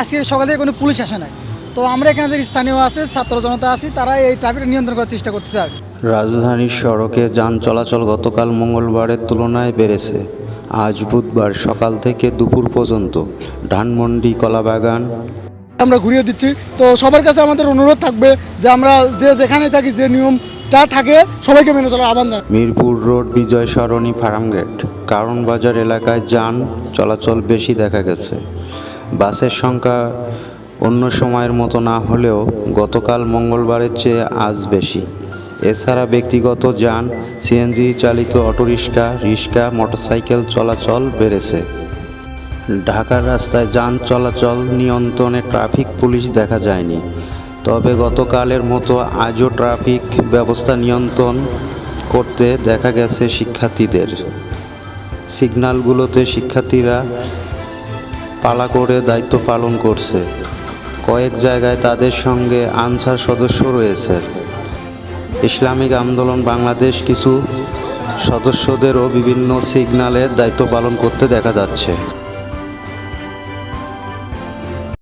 আজকে সকালে কোনো পুলিশ আসে নাই। তো আমরা এখানে যে স্থানীয় আছে ছাত্র জনতা আছি তারা এই ট্রাফিক নিয়ন্ত্রণ করার চেষ্টা করতেছে আর। রাজধানীর সড়কে যান চলাচল গতকাল মঙ্গলবারের তুলনায় বেড়েছে। আজ বুধবার সকাল থেকে দুপুর পর্যন্ত ধানমন্ডি কলাবাগান। আমরা ঘুরিয়ে দিচ্ছি। তো সবার কাছে আমাদের অনুরোধ থাকবে যে আমরা যে যেখানে থাকি যে নিয়মটা থাকে সবাইকে মেনে চলার আহ্বান জানাই। মিরপুর রোড বিজয় সরণি ফার্মগেট কারণ বাজার এলাকায় যান চলাচল বেশি দেখা গেছে। বাসের সংখ্যা অন্য সময়ের মতো না হলেও গতকাল মঙ্গলবারের চেয়ে আজ বেশি। এছাড়া ব্যক্তিগত যান, সিএনজি চালিত অটোরিক্সা রিক্সা, মোটরসাইকেল চলাচল বেড়েছে। ঢাকার রাস্তায় যান চলাচল নিয়ন্ত্রণে ট্রাফিক পুলিশ দেখা যায়নি। তবে গতকালের মতো আজও ট্রাফিক ব্যবস্থা নিয়ন্ত্রণ করতে দেখা গেছে শিক্ষার্থীদের। সিগন্যালগুলোতে শিক্ষার্থীরা পালা করে দায়িত্ব পালন করছে। কয়েক জায়গায় তাদের সঙ্গে আনসার সদস্য রয়েছে। ইসলামিক আন্দোলন বাংলাদেশ কিছু সদস্যদেরও বিভিন্ন সিগন্যালের দায়িত্ব পালন করতে দেখা যাচ্ছে।